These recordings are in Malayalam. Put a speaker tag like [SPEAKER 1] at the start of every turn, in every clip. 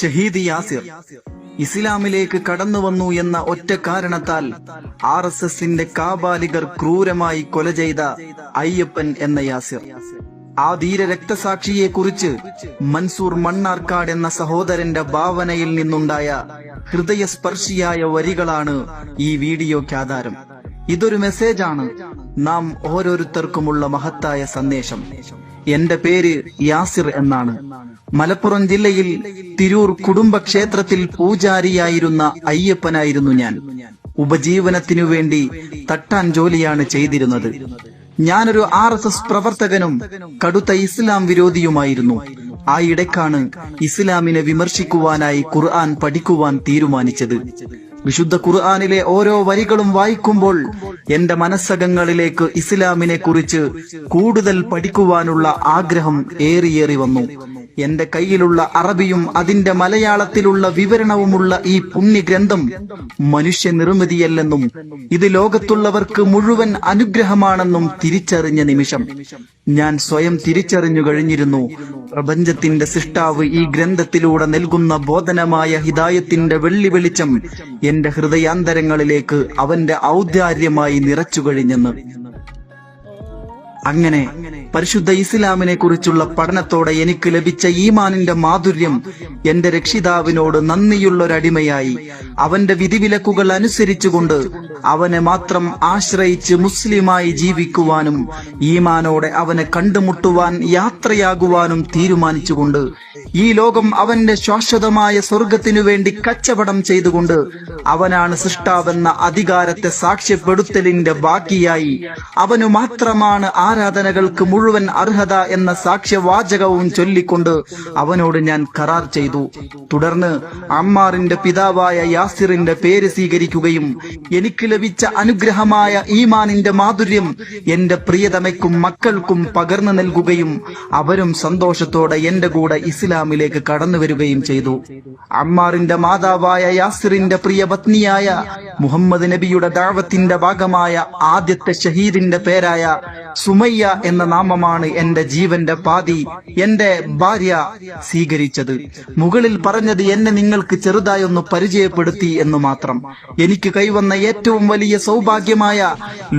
[SPEAKER 1] ഷഹീദ് യാസിർ ഇസ്ലാമിലേക്ക് കടന്നു വന്നു എന്ന ഒറ്റ കാരണത്താൽ ആർ എസ് എസിന്റെ കാബാലികർ ക്രൂരമായി കൊല ചെയ്ത അയ്യപ്പൻ എന്ന യാസിർ. ആ ധീര രക്തസാക്ഷിയെ കുറിച്ച് മൻസൂർ മണ്ണാർക്കാട് എന്ന സഹോദരന്റെ ഭാവനയിൽ നിന്നുണ്ടായ ഹൃദയസ്പർശിയായ വരികളാണ് ഈ വീഡിയോയ്ക്ക് ആധാരം. ഇതൊരു മെസ്സേജാണ്. നാം ഓരോരുത്തർക്കുമുള്ള മഹത്തായ സന്ദേശം. എന്റെ പേര് യാസിർ എന്നാണ്. മലപ്പുറം ജില്ലയിൽ തിരൂർ കുടുംബക്ഷേത്രത്തിൽ പൂജാരിയായിരുന്ന അയ്യപ്പനായിരുന്നു ഞാൻ. ഉപജീവനത്തിനു വേണ്ടി തട്ടാൻ ജോലിയാണ് ചെയ്തിരുന്നത്. ഞാനൊരു ആർ എസ് എസ് പ്രവർത്തകനും കടുത്ത ഇസ്ലാം വിരോധിയുമായിരുന്നു. ആ ഇടയ്ക്കാണ് ഇസ്ലാമിനെ വിമർശിക്കുവാനായി ഖുർആൻ പഠിക്കുവാൻ തീരുമാനിച്ചത്. വിശുദ്ധ ഖുർആാനിലെ ഓരോ വരികളും വായിക്കുമ്പോൾ എന്റെ മനസ്സകങ്ങളിലേക്ക് ഇസ്ലാമിനെ കുറിച്ച് കൂടുതൽ പഠിക്കുവാനുള്ള ആഗ്രഹം ഏറിയേറി വന്നു. എന്റെ കയ്യിലുള്ള അറബിയും അതിന്റെ മലയാളത്തിലുള്ള വിവരണവുമുള്ള ഈ പുണ്യഗ്രന്ഥം മനുഷ്യ നിർമ്മിതിയല്ലെന്നും ഇത് ലോകത്തുള്ളവർക്ക് മുഴുവൻ അനുഗ്രഹമാണെന്നും തിരിച്ചറിഞ്ഞ നിമിഷം ഞാൻ സ്വയം തിരിച്ചറിഞ്ഞു കഴിഞ്ഞിരുന്നു. പ്രപഞ്ചത്തിന്റെ സൃഷ്ടാവ് ഈ ഗ്രന്ഥത്തിലൂടെ നൽകുന്ന ബോധനമായ ഹിതായത്തിന്റെ വെള്ളി വെളിച്ചം എന്റെ ഹൃദയാന്തരങ്ങളിലേക്ക് അവന്റെ ഔദാര്യമായി നിറച്ചു കഴിഞ്ഞെന്ന് അങ്ങനെ പരിശുദ്ധ ഇസ്ലാമിനെ കുറിച്ചുള്ള പഠനത്തോടെ എനിക്ക് ലഭിച്ച ഈമാനിന്റെ മാധുര്യം എന്റെ രക്ഷിതാവിനോട് നന്ദിയുള്ളൊരടിമയായി. അവന്റെ വിധിവിലക്കുകൾ അനുസരിച്ചുകൊണ്ട് അവനെ മാത്രം ആശ്രയിച്ച് മുസ്ലിമായി ജീവിക്കുവാനും ഈമാനോടെ അവനെ കണ്ടുമുട്ടുവാൻ യാത്രയാകുവാനും തീരുമാനിച്ചുകൊണ്ട് ഈ ലോകം അവന്റെ ശാശ്വതമായ സ്വർഗത്തിനു വേണ്ടി കച്ചവടം ചെയ്തുകൊണ്ട് അവനാണ് സൃഷ്ടാവെന്ന അധികാരത്തെ സാക്ഷ്യപ്പെടുത്തലിന്റെ ബാക്കിയായി. അവനു മാത്രമാണ് ആരാധനകൾക്ക് മുഴുവൻ അർഹത എന്ന സാക്ഷ്യവാചകവും ചൊല്ലിക്കൊണ്ട് അവനോട് ഞാൻ കരാർ ചെയ്തു. തുടർന്ന് അമ്മാറിന്റെ പിതാവായ യാസിറിന്റെ പേര് സ്വീകരിക്കുകയും എനിക്ക് ലഭിച്ച അനുഗ്രഹമായ ഈമാനിന്റെ മാധുര്യം എന്റെ പ്രിയതമയ്ക്കും മക്കൾക്കും പകർന്നു നൽകുകയും അവരും സന്തോഷത്തോടെ എന്റെ കൂടെ ഇസ്ലാമിലേക്ക് കടന്നു വരികയും ചെയ്തു. അമ്മാറിന്റെ മാതാവായ യാസിറിന്റെ പ്രിയ പത്നിയായ മുഹമ്മദ് നബിയുടെ ദാവത്തിന്റെ ഭാഗമായ ആദ്യത്തെ ഷഹീദിന്റെ പേരായ സുമയ്യ എന്ന നാമമാണ് എന്റെ ജീവന്റെ പാതി എന്റെ ഭാര്യ സ്വീകരിച്ചത്. മുകളിൽ പറഞ്ഞത് എന്നെ നിങ്ങൾക്ക് ചെറുതായി ഒന്ന് പരിചയപ്പെടുത്തി എന്ന് മാത്രം. എനിക്ക് കൈവന്ന ഏറ്റവും വലിയ സൗഭാഗ്യമായ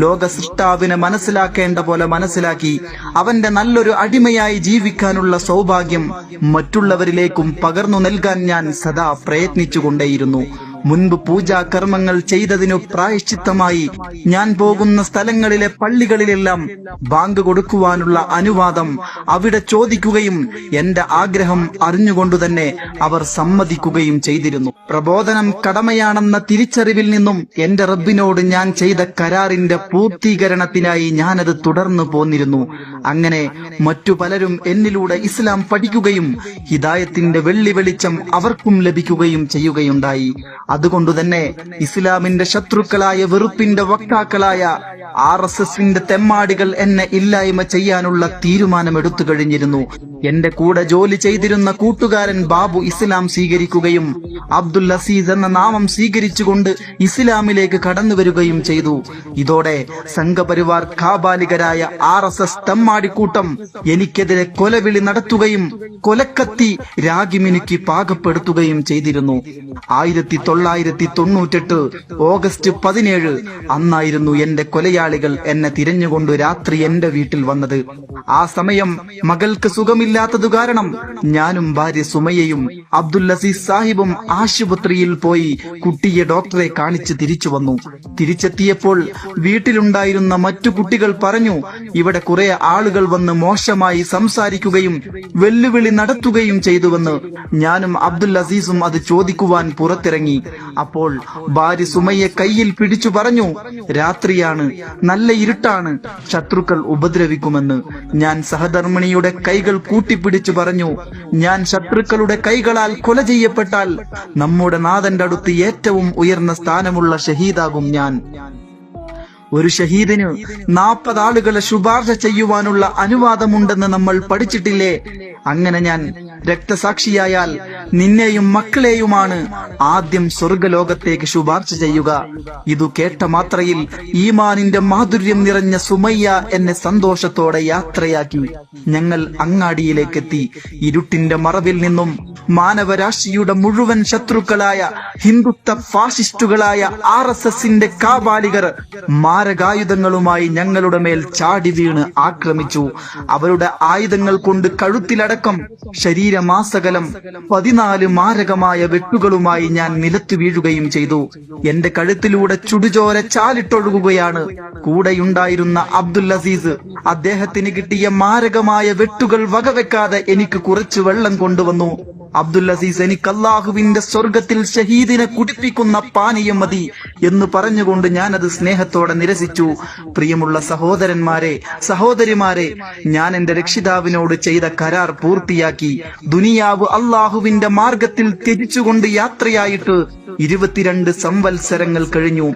[SPEAKER 1] ലോക സൃഷ്ടാവിനെ മനസ്സിലാക്കേണ്ട പോലെ മനസ്സിലാക്കി അവന്റെ നല്ലൊരു അടിമയായി ജീവിക്കാനുള്ള സൗഭാഗ്യം മറ്റുള്ളവരിലേക്കും പകർന്നു നൽകാൻ ഞാൻ സദാ പ്രയത്നിച്ചുകൊണ്ടേയിരുന്നു. മുൻപ് പൂജാകർമ്മങ്ങൾ ചെയ്തതിനു പ്രായശ്ചിത്തമായി ഞാൻ പോകുന്ന സ്ഥലങ്ങളിലെ പള്ളികളിലെല്ലാം ബാങ്ക് കൊടുക്കുവാനുള്ള അനുവാദം അവിടെ ചോദിക്കുകയും എന്റെ ആഗ്രഹം അറിഞ്ഞുകൊണ്ടു തന്നെ അവർ സമ്മതിക്കുകയും ചെയ്തിരുന്നു. പ്രബോധനം കടമയാണെന്ന തിരിച്ചറിവിൽ നിന്നും എന്റെ റബ്ബിനോട് ഞാൻ ചെയ്ത കരാറിന്റെ പൂർത്തീകരണത്തിനായി ഞാനത് തുടർന്നു പോന്നിരുന്നു. അങ്ങനെ മറ്റു പലരും എന്നിലൂടെ ഇസ്ലാം പഠിക്കുകയും ഹിദായത്തിന്റെ വെള്ളി വെളിച്ചം അവർക്കും ലഭിക്കുകയും ചെയ്യുകയുണ്ടായി. അതുകൊണ്ടുതന്നെ ഇസ്ലാമിന്റെ ശത്രുക്കളായ വെറുപ്പിന്റെ വക്താക്കളായ ആർ എസ് എസിന്റെ തെമ്മാടികൾ എന്നെ ഇല്ലായ്മ ചെയ്യാനുള്ള തീരുമാനമെടുത്തു കഴിഞ്ഞിരുന്നു. എന്റെ കൂടെ ജോലി ചെയ്തിരുന്ന കൂട്ടുകാരൻ ബാബു ഇസ്ലാം സ്വീകരിക്കുകയും അബ്ദുൽ അസീസ് എന്ന നാമം സ്വീകരിച്ചുകൊണ്ട് ഇസ്ലാമിലേക്ക് കടന്നു വരികയും ചെയ്തു. ഇതോടെ സംഘപരിവാർ കാബാലികരായ ആർ എസ് എസ് തെമ്മാടിക്കൂട്ടം എനിക്കെതിരെ കൊലവിളി നടത്തുകയും കൊലക്കത്തി രാഗിമിനുക്കി പാകപ്പെടുത്തുകയും ചെയ്തിരുന്നു. ആയിരത്തി തൊള്ളായിരത്തി തൊണ്ണൂറ്റെട്ട് ഓഗസ്റ്റ് പതിനേഴ് അന്നായിരുന്നു എന്റെ കൊലയാളികൾ എന്നെ തിരഞ്ഞുകൊണ്ട് രാത്രി എന്റെ വീട്ടിൽ വന്നത്. ആ സമയം മകൾക്ക് സുഖമില്ലാത്തതു കാരണം ഞാനും ഭാര്യ സുമയ്യയും അബ്ദുൽ അസീസ് സാഹിബും ആശുപത്രിയിൽ പോയി കുട്ടിയെ ഡോക്ടറെ കാണിച്ച് തിരിച്ചു വന്നു. തിരിച്ചെത്തിയപ്പോൾ വീട്ടിലുണ്ടായിരുന്ന മറ്റു കുട്ടികൾ പറഞ്ഞു ഇവിടെ കുറെ ആളുകൾ വന്ന് മോശമായി സംസാരിക്കുകയും വെല്ലുവിളി നടത്തുകയും ചെയ്തുവെന്ന്. ഞാനും അബ്ദുൽ അസീസും അത് ചോദിക്കുവാൻ പുറത്തിറങ്ങി. അപ്പോൾ ഭാര്യ സുമയ്യെ കയ്യിൽ പിടിച്ചു പറഞ്ഞു രാത്രിയാണ് നല്ല ഇരുട്ടാണ് ശത്രുക്കൾ ഉപദ്രവിക്കുമെന്ന്. ഞാൻ സഹധർമ്മിണിയുടെ കൈകൾ കൂട്ടിപ്പിടിച്ചു പറഞ്ഞു ഞാൻ ശത്രുക്കളുടെ കൈകളാൽ കൊല ചെയ്യപ്പെട്ടാൽ നമ്മുടെ നാഥന്റെ അടുത്ത് ഏറ്റവും ഉയർന്ന സ്ഥാനമുള്ള ഷഹീദാകും ഞാൻ. ഒരു ഷഹീദിന് നാൽപ്പത് ആളുകളെ ശുപാർശ ചെയ്യുവാനുള്ള അനുവാദമുണ്ടെന്ന് നമ്മൾ പഠിച്ചിട്ടില്ലേ? അങ്ങനെ ഞാൻ രക്തസാക്ഷിയായാൽ നിന്നെയും മക്കളെയുമാണ് ആദ്യം സ്വർഗലോകത്തേക്ക് ശുപാർശ ചെയ്യുക. ഇതു കേട്ട മാത്രയിൽ ഈമാനിന്റെ മാധുര്യം നിറഞ്ഞ സുമയ്യ എന്നെ സന്തോഷത്തോടെ യാത്രയാക്കി. ഞങ്ങൾ അങ്ങാടിയിലേക്കെത്തി. ഇരുട്ടിന്റെ മറവിൽ നിന്നും മാനവരാശിയുടെ മുഴുവൻ ശത്രുക്കളായ ഹിന്ദുത്വ ഫാസിസ്റ്റുകളായ ആർ എസ് എസിന്റെ കാബാലികർ മാരകായുധങ്ങളുമായി ഞങ്ങളുടെ മേൽ ചാടി വീണ് ആക്രമിച്ചു. അവരുടെ ആയുധങ്ങൾ കൊണ്ട് കഴുത്തിലടക്കം ശരീരമാസകലം പതിനാല് മാരകമായ വെട്ടുകളുമായി ഞാൻ നിലത്തു വീഴുകയും ചെയ്തു. എന്റെ കഴുത്തിലൂടെ ചുടുചോര ചാലിട്ടൊഴുകുകയാണ്. കൂടെയുണ്ടായിരുന്ന അബ്ദുൽ അസീസ് അദ്ദേഹത്തിന് കിട്ടിയ മാരകമായ വെട്ടുകൾ വകവെക്കാതെ എനിക്ക് കുറച്ച് വെള്ളം കൊണ്ടുവന്നു. അബ്ദുൽ അസീസ് എനിക്ക് അള്ളാഹുവിന്റെ സ്വർഗത്തിൽ ഷഹീദിനെ കുടിപ്പിക്കുന്ന പാനീയം മതി. എന്ന് പറഞ്ഞുകൊണ്ട് ഞാൻ അത് സ്നേഹത്തോടെ നിരസിച്ചു. പ്രിയമുള്ള സഹോദരന്മാരെ സഹോദരിമാരെ ഞാൻ എന്റെ രക്ഷിതാവിനോട് ചെയ്ത കരാർ പൂർത്തിയാക്കി. ദുനിയാവ് അള്ളാഹുവിന്റെ മാർഗത്തിൽ ത്യജിച്ചുകൊണ്ട് യാത്രയായിട്ട് ഇരുപത്തിരണ്ട് സംവത്സരങ്ങൾ കഴിഞ്ഞു.